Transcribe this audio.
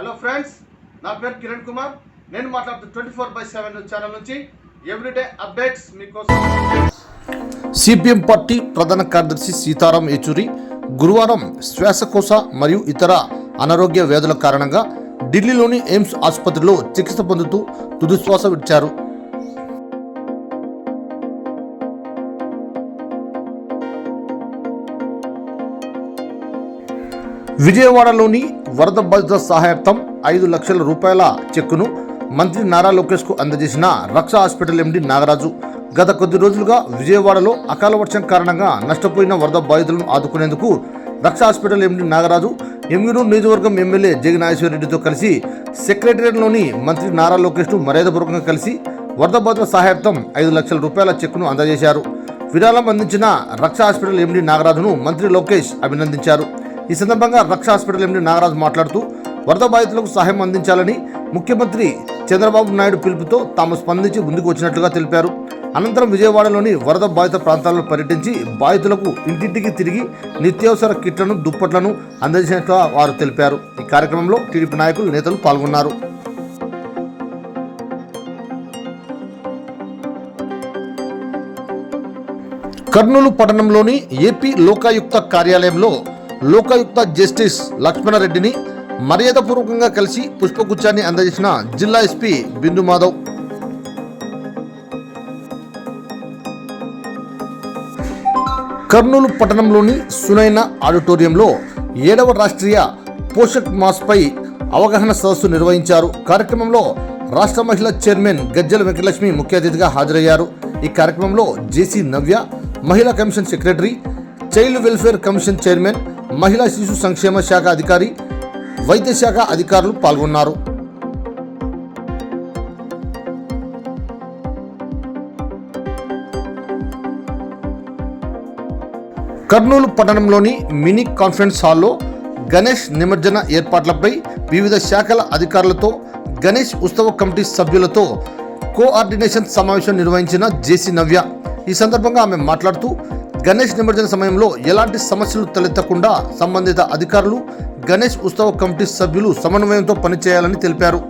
Hello friends నా పేరు కిరణ్ కుమార్. నేను మాట్లాడుతూ twenty four by seven channel నుంచి ఎవ్రీడే అప్డేట్స్ మీకోసం. సిపిఎం పార్టీ ప్రధాన కార్యదర్శి సీతారాం యేచూరి గురువారం శ్వాసకోశ మరియు ఇతర అనారోగ్య వ్యాధుల కారణంగా ఢిల్లీలోని ఎయిమ్స్ ఆసుపత్రిలో చికిత్స పొందుతూ తుదిశ్వాస విడిచారు. విజయవాడలోని వరద బాధితుల సహాయార్థం ఐదు లక్షల రూపాయల చెక్కును మంత్రి నారా లోకేష్కు అందజేసిన రక్ష హాస్పిటల్ ఎండి నాగరాజు. గత కొద్ది రోజులుగా విజయవాడలో అకాల వర్షం కారణంగా నష్టపోయిన వరద బాధితులను ఆదుకునేందుకు రక్ష హాస్పిటల్ ఎండి నాగరాజు ఎమ్మిగనూరు నియోజకవర్గం ఎమ్మెల్యే జగనాశ్వరరెడ్డితో కలిసి సెక్రటేరియట్లోని మంత్రి నారా లోకేష్ను మర్యాదపూర్వకంగా కలిసి వరద బాధితుల సహాయార్థం ఐదు లక్షల రూపాయల చెక్కును అందజేశారు. విరాళం అందించిన రక్ష హాస్పిటల్ ఎండి నాగరాజును మంత్రి లోకేష్ అభినందించారు. ఈ సందర్భంగా రక్ష హాస్పిటల్ ఎండి నాగరాజు మాట్లాడుతూ వరద బాధితులకు సహాయం అందించాలని ముఖ్యమంత్రి చంద్రబాబు నాయుడు పిలుపుతో తాము స్పందించి ముందుకు వచ్చినట్లుగా తెలిపారు. అనంతరం విజయవాడలోని వరద బాధిత ప్రాంతాలను పర్యటించి బాధితులకు ఇంటింటికి తిరిగి నిత్యావసర కిట్లను దుప్పట్లను అందజేసినట్లుగా వారు తెలిపారు. ఈ కార్యక్రమంలో టీడీపీ నాయకులు నేతలు పాల్గొన్నారు. కర్నూలు పట్టణంలోని ఏపీ లోకాయుక్త కార్యాలయంలో లోకాయుక్త జస్టిస్ లక్ష్మణరెడ్డిని మర్యాదపూర్వకంగా కలిసి పుష్పగుచ్చాన్ని అందజేసిన జిల్లా ఎస్పీ బిందు మాధవ్. కర్నూలు పట్టణంలోని సునైన ఆడిటోరియంలో ఏడవ రాష్ట్రీయ పోషక్ మాస్పై అవగాహన సదస్సు నిర్వహించారు. కార్యక్రమంలో రాష్ట్ర మహిళా చైర్మన్ గజ్జల వెంకటలక్ష్మి ముఖ్య అతిథిగా హాజరయ్యారు. ఈ కార్యక్రమంలో జేసీ నవ్య మహిళా commission secretary child welfare commission chairman మహిళా శిశు సంక్షేమ శాఖ అధికారి వైద్య శాఖ అధికారులు పాల్గొన్నారు. కర్నూలు పట్టణంలోని మినీ కాన్ఫరెన్స్ హాల్లో గణేష్ నిమజ్జన ఏర్పాట్లపై వివిధ శాఖల అధికారులతో గణేష్ ఉత్సవ కమిటీ సభ్యులతో కోఆర్డినేషన్ సమావేశం నిర్వహించిన జేసీ నవ్య. ఈ సందర్భంగా ఆమె మాట్లాడుతూ గణేష్ నిమజ్జన సమయంలో ఎలాంటి సమస్యలు తలెత్తకుండా సంబంధిత అధికారులు గణేష్ ఉత్సవ కమిటీ సభ్యులు సమన్వయంతో పనిచేయాలని తెలిపారు.